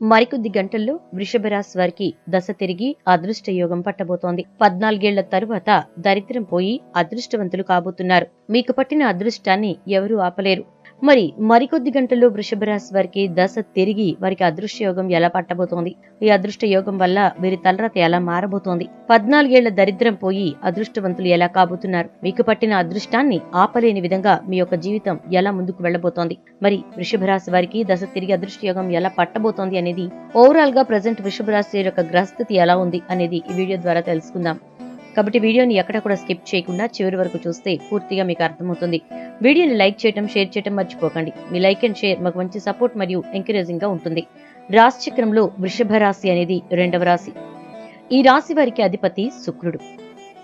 మరికొద్ది గంటల్లో వృషభరాశి వారికి దశ తిరిగి అదృష్ట యోగం పట్టబోతోంది. పద్నాలుగేళ్ళ తరువాత దరిద్రం పోయి అదృష్టవంతులు కాబోతున్నారు. మీకు పట్టిన అదృష్టాన్ని ఎవరూ ఆపలేరు. మరి మరికొద్ది గంటల్లో వృషభ రాశి వారికి దశ తిరిగి వారికి అదృష్ట యోగం ఎలా పట్టబోతోంది? ఈ అదృష్ట యోగం వల్ల వీరి తలరాత ఎలా మారబోతోంది? పద్నాలుగేళ్ళ దరిద్రం పోయి అదృష్టవంతులు ఎలా కాబోతున్నారు? మీకు పట్టిన అదృష్టాన్ని ఆపలేని విధంగా మీ యొక్క జీవితం ఎలా ముందుకు వెళ్ళబోతోంది మరి వృషభ రాశి వారికి దశ తిరిగి అదృష్ట యోగం ఎలా పట్టబోతోంది అనేది ఓవరాల్గా ప్రజెంట్ వృషభ రాశి యొక్క గ్రహస్థితి ఎలా ఉంది అనేది ఈ వీడియో ద్వారా తెలుసుకుందాం. కాబట్టి వీడియోని ఎక్కడ కూడా స్కిప్ చేయకుండా చివరి వరకు చూస్తే పూర్తిగా మీకు అర్థమవుతుంది. వీడియోని లైక్ చేయడం షేర్ చేయడం మర్చిపోకండి. మీ లైక్ అండ్ షేర్ మాకు మంచి సపోర్ట్ మరియు ఎంకరేజింగ్గా ఉంటుంది. రాశి చక్రంలో వృషభ రాశి అనేది రెండవ రాశి. ఈ రాశి వారికి అధిపతి శుక్రుడు.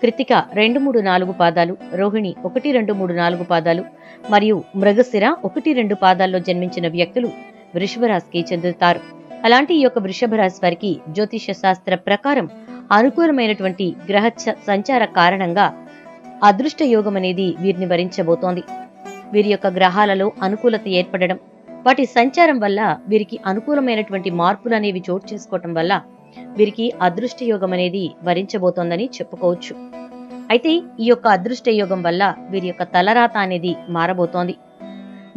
కృతిక రెండు మూడు నాలుగు పాదాలు రోహిణి ఒకటి రెండు మూడు నాలుగు పాదాలు మరియు మృగశిర ఒకటి రెండు పాదాల్లో జన్మించిన వ్యక్తులు వృషభ రాశికి చెందుతారు. అలాంటి ఈ యొక్క వృషభ రాశి వారికి జ్యోతిష శాస్త్ర ప్రకారం అనుకూలమైనటువంటి గ్రహ చ- సంచార కారణంగా అదృష్ట యోగం అనేది వీరిని భరించబోతోంది. వీరి యొక్క గ్రహాలలో అనుకూలత ఏర్పడడం వాటి సంచారం వల్ల వీరికి అనుకూలమైనటువంటి మార్పులు అనేవి చోటు చేసుకోవటం వల్ల వీరికి అదృష్ట యోగం అనేది వరించబోతోందని చెప్పుకోవచ్చు. అయితే ఈ యొక్క అదృష్ట యోగం వల్ల వీరి యొక్క తలరాత అనేది మారబోతోంది.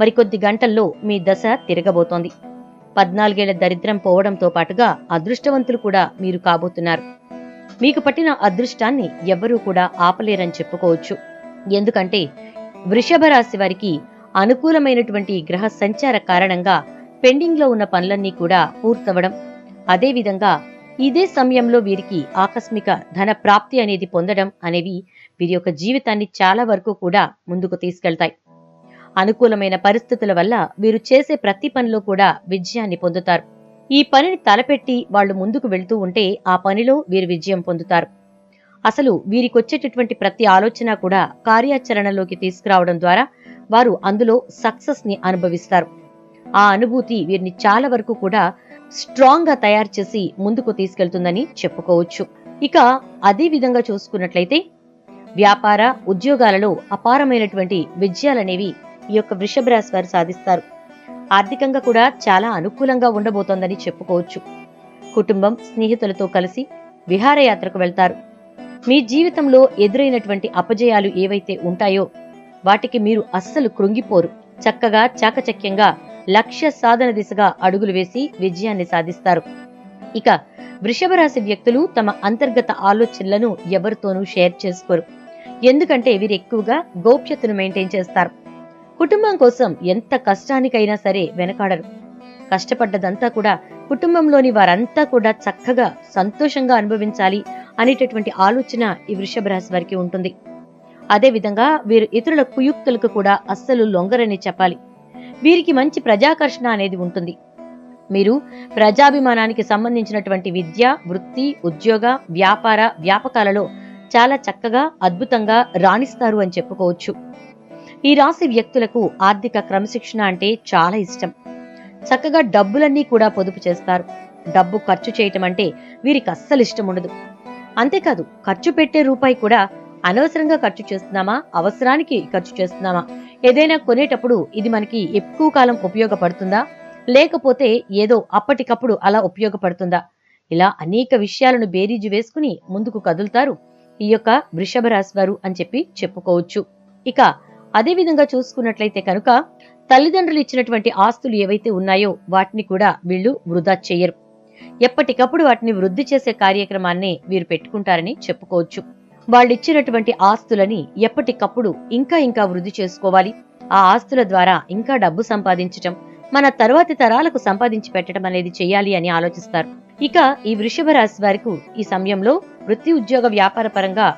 మరికొద్ది గంటల్లో మీ దశ తిరగబోతోంది. పద్నాలుగేళ్ళ దరిద్రం పోవడంతో పాటుగా అదృష్టవంతులు కూడా మీరు కాబోతున్నారు. మీకు పట్టిన అదృష్టాన్ని ఎవ్వరూ కూడా ఆపలేరని చెప్పుకోవచ్చు. ఎందుకంటే వృషభ రాశి వారికి అనుకూలమైనటువంటి గ్రహ సంచార కారణంగా పెండింగ్లో ఉన్న పనులన్నీ కూడా పూర్తవడం. అదేవిధంగా ఇదే సమయంలో వీరికి ఆకస్మిక ధన ప్రాప్తి అనేది పొందడం అనేవి వీరి యొక్క జీవితాన్ని చాలా వరకు కూడా ముందుకు తీసుకెళ్తాయి. అనుకూలమైన పరిస్థితుల వల్ల వీరు చేసే ప్రతి పనిలో కూడా విజయాన్ని పొందుతారు. ఈ పనిని తలపెట్టి వాళ్ళు ముందుకు వెళ్తూ ఉంటే ఆ పనిలో వీరు విజయం పొందుతారు. అసలు వీరికొచ్చేటటువంటి ప్రతి ఆలోచన కూడా కార్యాచరణలోకి తీసుకురావడం ద్వారా వారు అందులో సక్సెస్ని అనుభవిస్తారు. ఆ అనుభూతి వీరిని చాలా వరకు కూడా స్ట్రాంగ్గా తయారు చేసి ముందుకు తీసుకెళ్తుందని చెప్పుకోవచ్చు. ఇక అదే విధంగా చూసుకున్నట్లయితే వ్యాపార ఉద్యోగాలలో అపారమైనటువంటి విజయాలనేవి ఈ యొక్క వృషభ రాశి వారు సాధిస్తారు. ఆర్థికంగా కూడా చాలా అనుకూలంగా ఉండబోతోందని చెప్పుకోవచ్చు. కుటుంబం స్నేహితులతో కలిసి విహారయాత్రకు వెళ్తారు. మీ జీవితంలో ఎదురైనటువంటి అపజయాలు ఏవైతే ఉంటాయో వాటికి మీరు అస్సలు కృంగిపోరు. చక్కగా చాకచక్యంగా లక్ష్య సాధన దిశగా అడుగులు వేసి విజయాన్ని సాధిస్తారు. ఇక వృషభ రాశి వ్యక్తులు తమ అంతర్గత ఆలోచనలను ఎవరితోనూ షేర్ చేసుకోరు. ఎందుకంటే వీరు ఎక్కువగా గోప్యతను మెయింటైన్ చేస్తారు. కుటుంబం కోసం ఎంత కష్టానికైనా సరే వెనకాడరు. కష్టపడ్డదంతా కూడా కుటుంబంలోని వారంతా కూడా చక్కగా సంతోషంగా అనుభవించాలి అనేటటువంటి ఆలోచన ఈ వృషభ రాశి వారికి ఉంటుంది. అదేవిధంగా వీరు ఇతరుల కుయుక్తులకు కూడా అస్సలు లొంగరని చెప్పాలి. వీరికి మంచి ప్రజాకర్షణ అనేది ఉంటుంది. మీరు ప్రజాభిమానానికి సంబంధించినటువంటి విద్య వృత్తి ఉద్యోగ వ్యాపార వ్యాపకాలలో చాలా చక్కగా అద్భుతంగా రాణిస్తారు అని చెప్పుకోవచ్చు. ఈ రాశి వ్యక్తులకు ఆర్థిక క్రమశిక్షణ అంటే చాలా ఇష్టం. చక్కగా డబ్బులన్నీ కూడా పొదుపు చేస్తారు. డబ్బు ఖర్చు చేయటం అంటే వీరికి అస్సలు ఇష్టం ఉండదు. అంతేకాదు ఖర్చు పెట్టే రూపాయి కూడా అనవసరంగా ఖర్చు చేస్తున్నామా? అవసరానికి ఖర్చు చేస్తున్నామా? ఏదైనా కొనేటప్పుడు ఇది మనకి ఎక్కువ కాలం ఉపయోగపడుతుందా? లేకపోతే ఏదో అప్పటికప్పుడు అలా ఉపయోగపడుతుందా? ఇలా అనేక విషయాలను బేరీజు వేసుకుని ముందుకు కదులుతారు ఈ యొక్క వృషభ రాశి వారు అని చెప్పి చెప్పుకోవచ్చు. ఇక అదే విధంగా చూసుకున్నట్లయితే కనుక తల్లిదండ్రులు ఇచ్చినటువంటి ఆస్తులు ఏవైతే ఉన్నాయో వాటిని కూడా వీళ్ళు వృధా చేయరు. ఎప్పటికప్పుడు వాటిని వృద్ధి చేసే కార్యక్రమాన్ని వీరు పెట్టుకుంటారని చెప్పుకోవచ్చు. వాళ్ళు ఇచ్చినటువంటి ఆస్తులని ఎప్పటికప్పుడు ఇంకా ఇంకా వృద్ధి చేసుకోవాలి. ఆ ఆస్తుల ద్వారా ఇంకా డబ్బు సంపాదించటం మన తర్వాతి తరాలకు సంపాదించి పెట్టడం అనేది చేయాలి అని ఆలోచిస్తారు. ఇక ఈ వృషభ రాశి వారికి ఈ సమయంలో వృత్తి ఉద్యోగ వ్యాపార పరంగా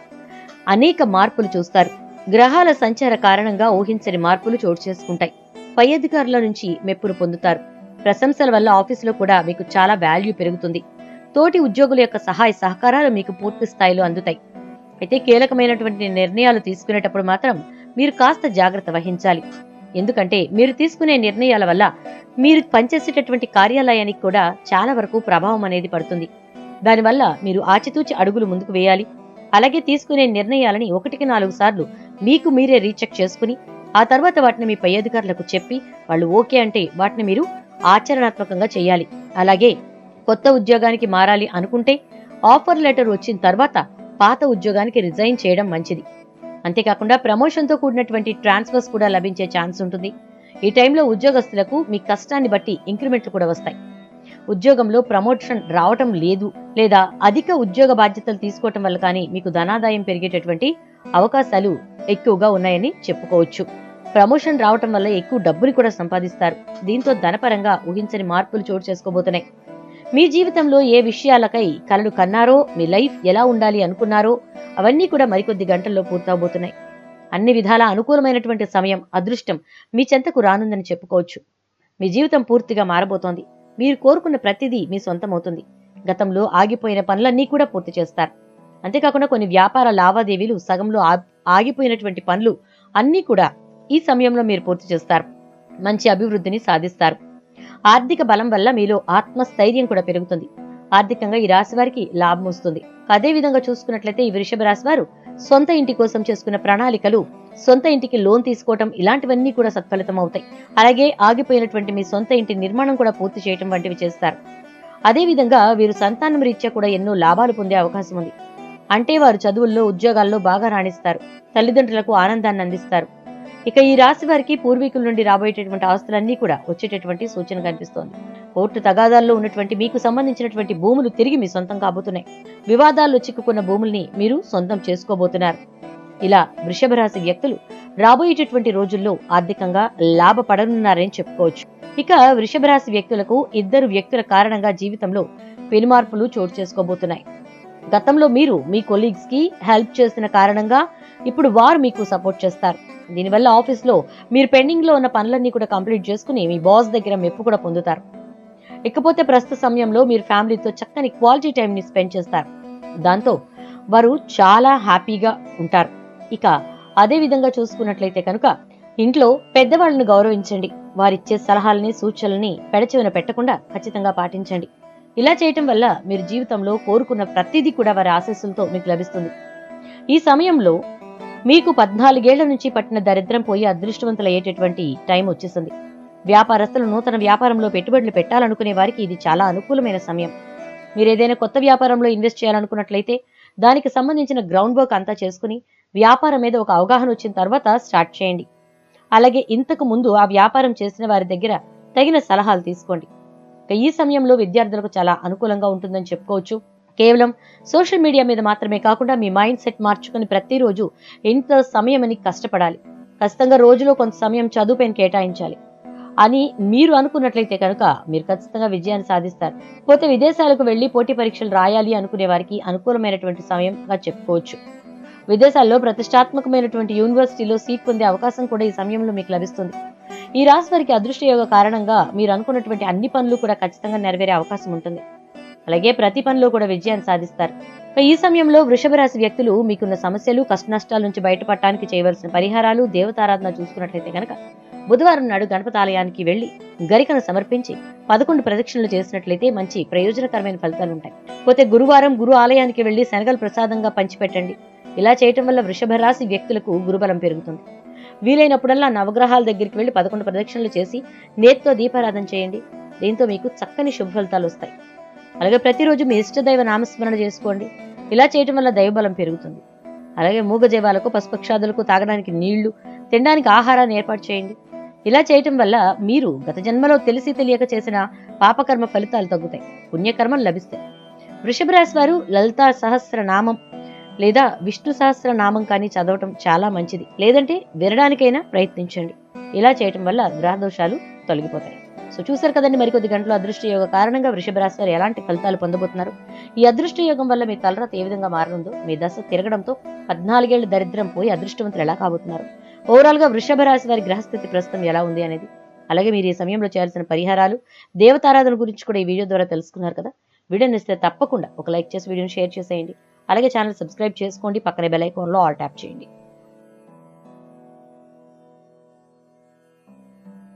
అనేక మార్పులు చూస్తారు. గ్రహాల సంచార కారణంగా ఊహించని మార్పులు చోటు చేసుకుంటాయి. పై అధికారుల నుంచి మెప్పును పొందుతారు. ప్రశంసల వల్ల ఆఫీసులో కూడా మీకు చాలా వాల్యూ పెరుగుతుంది. తోటి ఉద్యోగుల యొక్క సహాయ సహకారాలు మీకు పూర్తి స్థాయిలో అందుతాయి. అయితే కీలకమైనటువంటి నిర్ణయాలు తీసుకునేటప్పుడు మాత్రం మీరు కాస్త జాగ్రత్త వహించాలి. ఎందుకంటే మీరు తీసుకునే నిర్ణయాల వల్ల మీరు పనిచేసేటటువంటి కార్యాలయానికి కూడా చాలా వరకు ప్రభావం అనేది పడుతుంది. దానివల్ల మీరు ఆచితూచి అడుగులు ముందుకు వేయాలి. అలాగే తీసుకునే నిర్ణయాలని ఒకటికి నాలుగు సార్లు మీకు మీరే రీచెక్ చేసుకుని ఆ తర్వాత వాటిని మీ పై అధికారులకు చెప్పి వాళ్ళు ఓకే అంటే వాటిని మీరు ఆచరణాత్మకంగా చేయాలి. అలాగే కొత్త ఉద్యోగానికి మారాలి అనుకుంటే ఆఫర్ లెటర్ వచ్చిన తర్వాత పాత ఉద్యోగానికి రిజైన్ చేయడం మంచిది. అంతేకాకుండా ప్రమోషన్తో కూడినటువంటి ట్రాన్స్ఫర్స్ కూడా లభించే ఛాన్స్ ఉంటుంది. ఈ టైంలో ఉద్యోగస్తులకు మీ కష్టాన్ని బట్టి ఇంక్రిమెంట్లు కూడా వస్తాయి. ఉద్యోగంలో ప్రమోషన్ రావటం లేదు లేదా అధిక ఉద్యోగ బాధ్యతలు తీసుకోవటం వల్ల కానీ మీకు ధనాదాయం పెరిగేటటువంటి అవకాశాలు ఎక్కువగా ఉన్నాయని చెప్పుకోవచ్చు. ప్రమోషన్ రావటం వల్ల ఎక్కువ డబ్బుని కూడా సంపాదిస్తారు. దీంతో ధనపరంగా ఊహించని మార్పులు చోటు చేసుకోబోతున్నాయి. మీ జీవితంలో ఏ విషయాలకై కలలు కన్నారో మీ లైఫ్ ఎలా ఉండాలి అనుకున్నారో అవన్నీ కూడా మరికొద్ది గంటల్లో పూర్తవబోతున్నాయి. అన్ని విధాల అనుకూలమైనటువంటి సమయం అదృష్టం మీ చెంతకు రానుందని చెప్పుకోవచ్చు. మీ జీవితం పూర్తిగా మారబోతోంది. మీరు కోరుకున్న ప్రతిదీ మీ సొంతమవుతుంది. గతంలో ఆగిపోయిన పనులన్నీ కూడా పూర్తి చేస్తారు. అంతేకాకుండా కొన్ని వ్యాపార లావాదేవీలు సగంలో ఆగిపోయినటువంటి పనులు అన్నీ కూడా ఈ సమయంలో మీరు పూర్తి చేస్తారు. మంచి అభివృద్ధిని సాధిస్తారు. ఆర్థిక బలం వల్ల మీలో ఆత్మస్థైర్యం కూడా పెరుగుతుంది. ఆర్థికంగా ఈ రాశి వారికి లాభం వస్తుంది. అదే విధంగా చూసుకున్నట్లయితే ఈ వృషభ రాశి వారు సొంత ఇంటి కోసం చేసుకున్న ప్రణాళికలు సొంత ఇంటికి లోన్ తీసుకోవటం ఇలాంటివన్నీ కూడా సత్ఫలితం అవుతాయి. అలాగే ఆగిపోయినటువంటి మీ సొంత ఇంటి నిర్మాణం కూడా పూర్తి చేయటం వంటివి చేస్తారు. అదేవిధంగా వీరు సంతానం రీత్యా కూడా ఎన్నో లాభాలు పొందే అవకాశం ఉంది. అంటే వారు చదువుల్లో ఉద్యోగాల్లో బాగా రాణిస్తారు. తల్లిదండ్రులకు ఆనందాన్ని అందిస్తారు. ఇక ఈ రాశి వారికి పూర్వీకుల నుండి రాబోయేటటువంటి ఆస్తులన్నీ కూడా వచ్చేటటువంటి సూచన కనిపిస్తోంది. కోర్టు తగాదాల్లో ఉన్నటువంటి మీకు సంబంధించినటువంటి భూములు తిరిగి మీ సొంతం కాబోతున్నాయి. వివాదాల్లో చిక్కుకున్న భూముల్ని మీరు సొంతం చేసుకోబోతున్నారు. ఇలా వృషభ రాశి వ్యక్తులు రాబోయేటటువంటి రోజుల్లో ఆర్థికంగా లాభపడనున్నారని చెప్పుకోవచ్చు. ఇక వృషభ రాశి వ్యక్తులకు ఇద్దరు వ్యక్తుల కారణంగా జీవితంలో పెనుమార్పులు చోటు చేసుకోబోతున్నాయి. గతంలో మీరు మీ కొలీగ్స్కి హెల్ప్ చేసిన కారణంగా ఇప్పుడు వారు మీకు సపోర్ట్ చేస్తారు. దీనివల్ల ఆఫీస్లో మీరు పెండింగ్లో ఉన్న పనులన్నీ కూడా కంప్లీట్ చేసుకుని మీ బాస్ దగ్గర మెప్పు కూడా పొందుతారు. ఇకపోతే ప్రస్తుత సమయంలో మీరు ఫ్యామిలీతో చక్కని క్వాలిటీ టైం ని స్పెండ్ చేస్తారు. దాంతో వారు చాలా హ్యాపీగా ఉంటారు. ఇక అదే విధంగా చూసుకున్నట్లయితే కనుక ఇంట్లో పెద్దవాళ్ళను గౌరవించండి. వారిచ్చే సలహాలని సూచనల్ని పెడచెవిన పెట్టకుండా ఖచ్చితంగా పాటించండి. ఇలా చేయటం వల్ల మీరు జీవితంలో కోరుకున్న ప్రతిదీ కూడా వారి ఆశస్సులతో మీకు లభిస్తుంది. ఈ సమయంలో మీకు పద్నాలుగేళ్ళ నుంచి పట్టిన దరిద్రం పోయి అదృష్టవంతులయ్యేటటువంటి టైం వచ్చేసింది. వ్యాపారస్తులు నూతన వ్యాపారంలో పెట్టుబడులు పెట్టాలనుకునే వారికి ఇది చాలా అనుకూలమైన సమయం. మీరు ఏదైనా కొత్త వ్యాపారంలో ఇన్వెస్ట్ చేయాలనుకున్నట్లయితే దానికి సంబంధించిన గ్రౌండ్ వర్క్ అంతా చేసుకుని వ్యాపారం మీద ఒక అవగాహన వచ్చిన తర్వాత స్టార్ట్ చేయండి. అలాగే ఇంతకు ముందు ఆ వ్యాపారం చేసిన వారి దగ్గర తగిన సలహాలు తీసుకోండి. ఈ సమయంలో విద్యార్థులకు చాలా అనుకూలంగా ఉంటుందని చెప్పుకోవచ్చు. కేవలం సోషల్ మీడియా మీద మాత్రమే కాకుండా మీ మైండ్ సెట్ మార్చుకుని ప్రతిరోజు ఇంత సమయం అని కష్టపడాలి. ఖచ్చితంగా రోజులో కొంత సమయం చదువుపైన కేటాయించాలి. అని మీరు అనుకున్నట్లయితే కనుక మీరు ఖచ్చితంగా విజయాన్ని సాధిస్తారు. పోతే విదేశాలకు వెళ్ళి పోటీ పరీక్షలు రాయాలి అనుకునే వారికి అనుకూలమైనటువంటి సమయంగా చెప్పుకోవచ్చు. విదేశాల్లో ప్రతిష్టాత్మకమైనటువంటి యూనివర్సిటీలో సీట్ పొందే అవకాశం కూడా ఈ సమయంలో మీకు లభిస్తుంది. ఈ రాశి వారికి అదృష్ట యోగ కారణంగా మీరు అనుకున్నటువంటి అన్ని పనులు కూడా ఖచ్చితంగా నెరవేరే అవకాశం ఉంటుంది. అలాగే ప్రతి పనిలో కూడా విజయాన్ని సాధిస్తారు. ఈ సమయంలో వృషభ రాశి వ్యక్తులు మీకున్న సమస్యలు కష్టనష్టాల నుంచి బయటపడటానికి చేయవలసిన పరిహారాలు దేవతారాధన చూసుకున్నట్లయితే కనుక బుధవారం నాడు గణపతి ఆలయానికి వెళ్ళి గరికను సమర్పించి పదకొండు ప్రదక్షిణలు చేసినట్లయితే మంచి ప్రయోజనకరమైన ఫలితాలు ఉంటాయి. పోతే గురువారం గురు ఆలయానికి వెళ్ళి శనగలు ప్రసాదంగా పంచిపెట్టండి. ఇలా చేయటం వల్ల వృషభ రాశి వ్యక్తులకు గురుబలం పెరుగుతుంది. వీలైనప్పుడల్లా నవగ్రహాల దగ్గరికి వెళ్ళి పదకొండు ప్రదక్షిణలు చేసి నేత్తో దీపారాధన చేయండి. దీంతో మీకు చక్కని శుభ ఫలితాలు వస్తాయి. అలాగే ప్రతిరోజు మీ ఇష్టదైవ నామస్మరణ చేసుకోండి. ఇలా చేయటం వల్ల దైవబలం పెరుగుతుంది. అలాగే మూగజైవాలకు పశుపక్షాదులకు తాగడానికి నీళ్ళు తినడానికి ఆహారాన్ని ఏర్పాటు చేయండి. ఇలా చేయటం వల్ల మీరు గత జన్మలో తెలిసి తెలియక చేసిన పాపకర్మ ఫలితాలు తగ్గుతాయి. పుణ్యకర్మలు లభిస్తాయి. వృషభ రాశి వారు లలితా సహస్ర నామం లేదా విష్ణు సహస్ర నామం కానీ చదవటం చాలా మంచిది. లేదంటే వినడానికైనా ప్రయత్నించండి. ఇలా చేయటం వల్ల గ్రహదోషాలు తొలగిపోతాయి. సో చూసారు కదండి మరికొద్ది గంటలు అదృష్ట యోగ కారణంగా వృషభ రాశి వారు ఎలాంటి ఫలితాలు పొందబోతున్నారు? ఈ అదృష్ట యోగం వల్ల మీ తలరాత ఏ విధంగా మారనుందో మీ దశ తిరగడంతో పద్నాలుగేళ్ళ దరిద్రం పోయి అదృష్టవంతులు ఎలా కాబోతున్నారు? ఓవరాల్గా వృషభ రాశి వారి గ్రహస్థితి ప్రస్తుతం ఎలా ఉంది అనేది అలాగే మీరు ఈ సమయంలో చేయాల్సిన పరిహారాలు దేవతారాధన గురించి కూడా ఈ వీడియో ద్వారా తెలుసుకున్నారు కదా? వీడియోని ఇస్తే తప్పకుండా ఒక లైక్ చేసి వీడియోని షేర్ చేసేయండి. అలాగే ఛానల్ సబ్స్క్రైబ్ చేసుకోండి పక్కనే బెల్ ఐకాన్లో ఆల్ ట్యాప్ చేయండి.